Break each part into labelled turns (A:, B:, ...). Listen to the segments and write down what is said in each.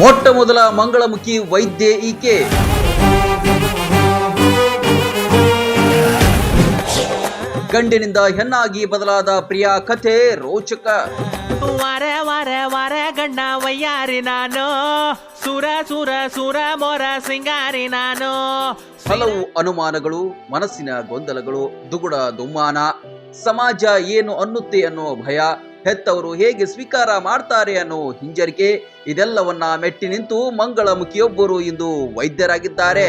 A: ಮೊಟ್ಟ ಮೊದಲ ಮಂಗಳಮುಖಿ ವೈದ್ಯೆ ಈಕೆ. ಗಂಡಿನಿಂದ ಹೆಣ್ಣಾಗಿ ಬದಲಾದ ಪ್ರಿಯಾ ಕಥೆ ರೋಚಕ.
B: ವಾರ ವಾರ ವಾರ ಗಂಡ ವಯ್ಯಾರಿ ನಾನು. ಸುರ ಸುರ ಸುರ ಮೊರ ಸಿಂಗಾರಿ ನಾನು.
A: ಹಲವು ಅನುಮಾನಗಳು ಮನಸ್ಸಿನ ಗೊಂದಲಗಳು ದುಗುಡ ದುಮ್ಮಾನ. ಸಮಾಜ ಏನು ಅನ್ನುತ್ತೆ ಅನ್ನೋ ಭಯ ಹೆತ್ತವರು ಹೇಗೆ ಸ್ವೀಕಾರ ಮಾಡ್ತಾರೆ ಅನ್ನೋ ಹಿಂಜರಿಕೆ ಇದೆಲ್ಲವನ್ನ ಮೆಟ್ಟಿ ನಿಂತು ಮಂಗಳಮುಖಿಯೊಬ್ಬರು ಇಂದು ವೈದ್ಯರಾಗಿದ್ದಾರೆ.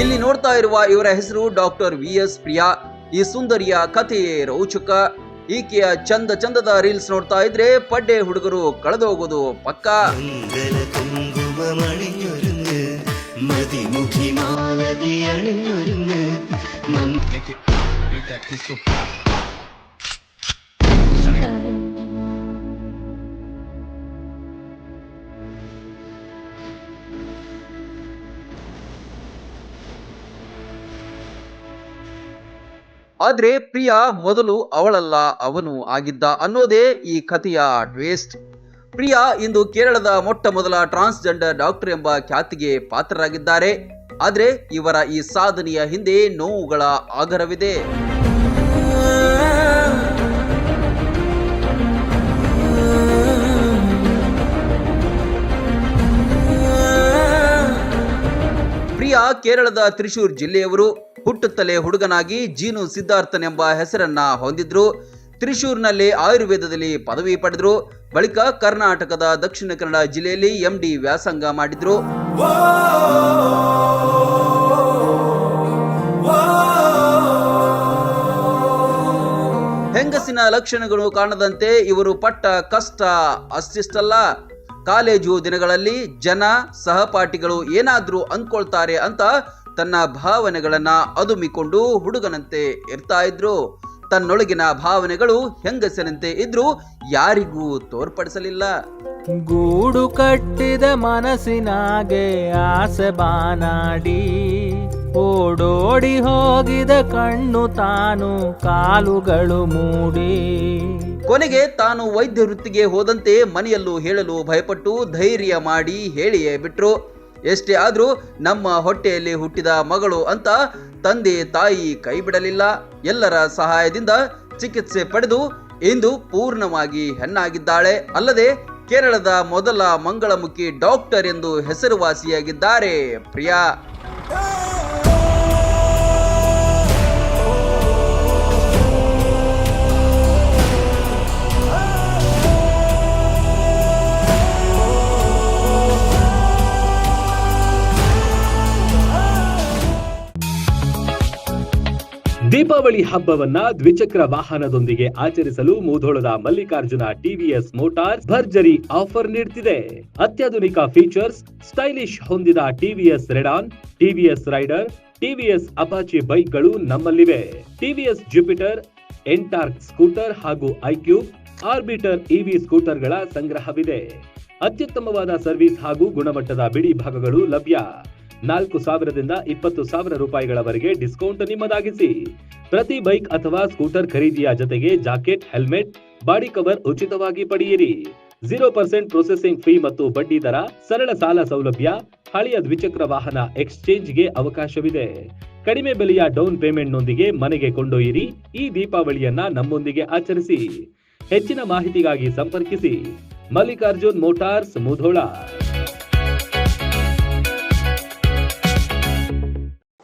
A: ಇಲ್ಲಿ ನೋಡ್ತಾ ಇರುವ ಇವರ ಹೆಸರು ಡಾಕ್ಟರ್ ವಿ ಎಸ್ ಪ್ರಿಯಾ. ಈ ಸುಂದರಿಯ ಕಥೆಯೇ ರೋಚಕ. ಈಕೆಯ ಚಂದ ಚಂದದ ರೀಲ್ಸ್ ನೋಡ್ತಾ ಇದ್ರೆ ಪಡ್ಡೆ ಹುಡುಗರು
C: ಕಳೆದು ಹೋಗೋದು ಪಕ್ಕ ಮದಿಮುಖಿ
A: ಆದ್ರೆ ಪ್ರಿಯಾ ಮೊದಲು ಅವಳಲ್ಲ, ಅವನು ಆಗಿದ್ದ ಅನ್ನೋದೇ ಈ ಕಥೆಯ ಟ್ವೇಸ್ಟ್ ಪ್ರಿಯಾ ಇಂದು ಕೇರಳದ ಮೊಟ್ಟ ಮೊದಲ ಟ್ರಾನ್ಸ್ಜೆಂಡರ್ ಡಾಕ್ಟರ್ ಎಂಬ ಖ್ಯಾತಿಗೆ ಪಾತ್ರರಾಗಿದ್ದಾರೆ. ಆದ್ರೆ ಇವರ ಈ ಸಾಧನೆಯ ಹಿಂದೆ ನೋವುಗಳ ಆಗರವಿದೆ. ಪ್ರಿಯಾ ಕೇರಳದ ತ್ರಿಶೂರ್ ಜಿಲ್ಲೆಯವರು ಹುಟ್ಟುತ್ತಲೇ ಹುಡುಗನಾಗಿ ಜೀನು ಸಿದ್ಧಾರ್ಥನೆಂಬ ಹೆಸರನ್ನ ಹೊಂದಿದ್ರು. ತ್ರಿಶೂರ್ನಲ್ಲಿ ಆಯುರ್ವೇದದಲ್ಲಿ ಪದವಿ ಪಡೆದ್ರು. ಬಳಿಕ ಕರ್ನಾಟಕದ ದಕ್ಷಿಣ ಕನ್ನಡ ಜಿಲ್ಲೆಯಲ್ಲಿ ಎಂಡಿ ವ್ಯಾಸಂಗ ಮಾಡಿದ್ರು. ಹೆಂಗಸಿನ ಲಕ್ಷಣಗಳು ಕಾಣದಂತೆ ಇವರು ಪಟ್ಟ ಕಷ್ಟ ಅಷ್ಟಿಷ್ಟಲ್ಲ. ಕಾಲೇಜು ದಿನಗಳಲ್ಲಿ ಜನ ಸಹಪಾಠಿಗಳು ಏನಾದರೂ ಅಂದ್ಕೊಳ್ತಾರೆ ಅಂತ ತನ್ನ ಭಾವನೆಗಳನ್ನು ಅದುಮಿಕೊಂಡು ಹುಡುಗನಂತೆ ಇರ್ತಾ ಇದ್ರು. ತನ್ನೊಳಗಿನ ಭಾವನೆಗಳು ಹೆಂಗಸಿನಂತೆ ಇದ್ರೂ ಯಾರಿಗೂ ತೋರ್ಪಡಿಸಲಿಲ್ಲ.
B: ಗೂಡು ಕಟ್ಟಿದ ಮನಸ್ಸಿನಾಗೆ ಆಸೆ ಬಾನಾಡಿ, ಓಡೋಡಿ ಹೋಗಿದ ಕಣ್ಣು ತಾನು ಕಾಲುಗಳು ಮೂಡಿ.
A: ಕೊನೆಗೆ ತಾನು ವೈದ್ಯ ವೃತ್ತಿಗೆ ಹೋದಂತೆ ಮನೆಯಲ್ಲೂ ಹೇಳಲು ಭಯಪಟ್ಟು ಧೈರ್ಯ ಮಾಡಿ ಹೇಳಿಯೇ ಬಿಟ್ರು. ಎಷ್ಟೇ ಆದರೂ ನಮ್ಮ ಹೊಟ್ಟೆಯಲ್ಲಿ ಹುಟ್ಟಿದ ಮಗಳು ಅಂತ ತಂದೆ ತಾಯಿ ಕೈ ಬಿಡಲಿಲ್ಲ ಎಲ್ಲರ ಸಹಾಯದಿಂದ ಚಿಕಿತ್ಸೆ ಪಡೆದು ಇಂದು ಪೂರ್ಣವಾಗಿ ಹೆಣ್ಣಾಗಿದ್ದಾಳೆ. ಅಲ್ಲದೆ ಕೇರಳದ ಮೊದಲ ಮಂಗಳಮುಖಿ ಡಾಕ್ಟರ್ ಎಂದು ಹೆಸರುವಾಸಿಯಾಗಿದ್ದಾರೆ. ಪ್ರಿಯಾ
D: ದೀಪಾವಳಿ ಹಬ್ಬವನ್ನ ದ್ವಿಚಕ್ರ ವಾಹನದೊಂದಿಗೆ ಆಚರಿಸಲು ಮೂಧೋಳದ ಮಲ್ಲಿಕಾರ್ಜುನ ಟಿವಿಎಸ್ ಮೋಟಾರ್ಸ್ ಭರ್ಜರಿ ಆಫರ್ ನೀಡುತ್ತಿದೆ ಅತ್ಯಾಧುನಿಕ ಫೀಚರ್ಸ್ ಸ್ಟೈಲಿಶ್ ಹೊಂದಿದ TVS Radeon TVS Raider TVS Apache ಬೈಕ್ಗಳು ನಮ್ಮಲ್ಲಿವೆ. ಟಿವಿಎಸ್ ಜುಪಿಟರ್ ಎಂಟಾರ್ಕ್ ಸ್ಕೂಟರ್ ಹಾಗೂ ಐಕ್ಯೂಬ್ ಆರ್ಬಿಟರ್ ಇವಿ ಸ್ಕೂಟರ್ಗಳ ಸಂಗ್ರಹವಿದೆ. ಅತ್ಯುತ್ತಮವಾದ ಸರ್ವಿಸ್ ಹಾಗೂ ಗುಣಮಟ್ಟದ ಬಿಡಿ ಭಾಗಗಳು ಲಭ್ಯ. ನಾಲ್ಕು ಸಾವಿರದಿಂದ ಇಪ್ಪತ್ತು ಸಾವಿರ ರೂಪಾಯಿಗಳವರೆಗೆ ಡಿಸ್ಕೌಂಟ್ ನಿಮ್ಮದಾಗಿಸಿ. ಪ್ರತಿ ಬೈಕ್ ಅಥವಾ ಸ್ಕೂಟರ್ ಖರೀದಿಯ ಜೊತೆಗೆ ಜಾಕೆಟ್, ಹೆಲ್ಮೆಟ್, ಬಾಡಿ ಕವರ್ ಉಚಿತವಾಗಿ ಪಡೆಯಿರಿ. ಜೀರೋ ಪರ್ಸೆಂಟ್ ಪ್ರೊಸೆಸಿಂಗ್ ಫೀ ಮತ್ತು ಬಡ್ಡಿ ದರ, ಸರಳ ಸಾಲ ಸೌಲಭ್ಯ, ಹಳೆಯ ದ್ವಿಚಕ್ರ ವಾಹನ ಎಕ್ಸ್ಚೇಂಜ್ಗೆ ಅವಕಾಶವಿದೆ. ಕಡಿಮೆ ಬೆಲೆಯ ಡೌನ್ ಪೇಮೆಂಟ್ನೊಂದಿಗೆ ಮನೆಗೆ ಕೊಂಡೊಯ್ಯಿರಿ. ಈ ದೀಪಾವಳಿಯನ್ನ ನಮ್ಮೊಂದಿಗೆ ಆಚರಿಸಿ. ಹೆಚ್ಚಿನ ಮಾಹಿತಿಗಾಗಿ ಸಂಪರ್ಕಿಸಿ. Mallikarjun motors, Mudhol.